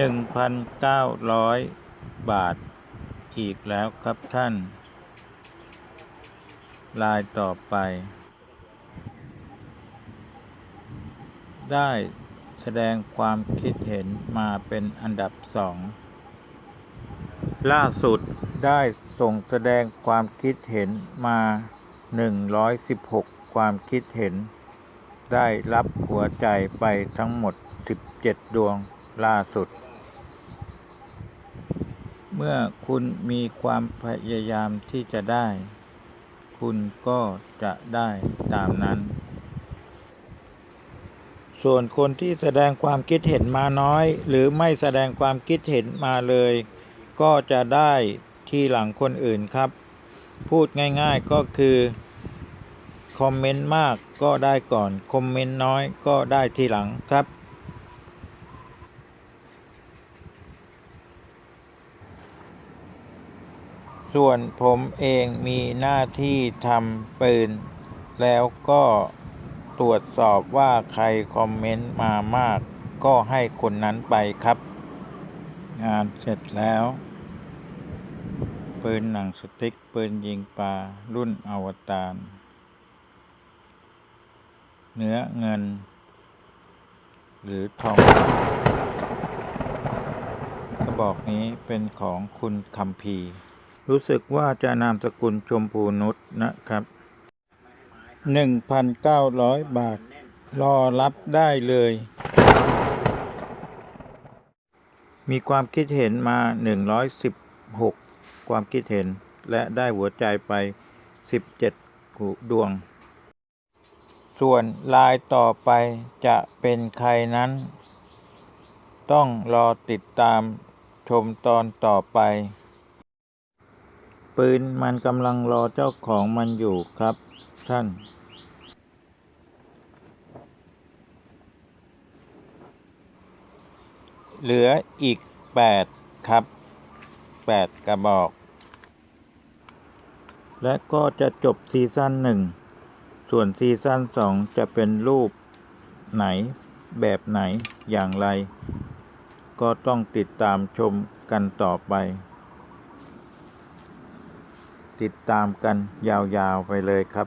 หนึ่งพันเก้าร้อยบาทอีกแล้วครับท่าน ลายต่อไป ได้แสดงความคิดเห็นมาเป็นอันดับสอง ล่าสุดได้ส่งแสดงความคิดเห็นมา 116 ความคิดเห็น ได้รับหัวใจไปทั้งหมด 17 ดวงล่าสุด เมื่อคุณมีความพยายามที่จะได้ คุณก็จะได้ตามนั้น ส่วนคนที่แสดงความคิดเห็นมาน้อย หรือไม่แสดงความคิดเห็นมาเลย ก็จะได้ที่หลังคนอื่นครับ พูดง่ายๆก็คือคอมเมนต์มากก็ได้ก่อน คอมเมนต์น้อยก็ได้ทีหลังครับ ส่วนผมเองมีหน้าที่ทำปืน แล้วก็ตรวจสอบว่าใครคอมเมนต์มามาก ก็ให้คนนั้นไปครับ งานเสร็จแล้ว ปืนหนังสติ๊กปืนยิงปลารุ่นอวตารเนื้อเงิน หรือทองกระบอกนี้เป็นของคุณคัมพี รู้สึกว่าจะนามสกุลชมพูนุชนะครับ 1,900 บาท รอรับได้เลย มีความคิดเห็นมา 116 ความคิดเห็นและได้หัวใจไป 17 ดวง ส่วนลายต่อไปจะเป็นใครนั้น ต้องรอติดตามชมตอนต่อไป ปืนมันกำลังรอเจ้าของมันอยู่ครับ ท่าน เหลืออีก 8 ครับ 8 กระบอก และก็จะจบซีซั่นหนึ่ง ส่วนซีซั่นสองจะเป็นรูปไหน แบบไหนอย่างไร ก็ต้องติดตามชมกันต่อไป ติดตามกันยาวๆไปเลยครับ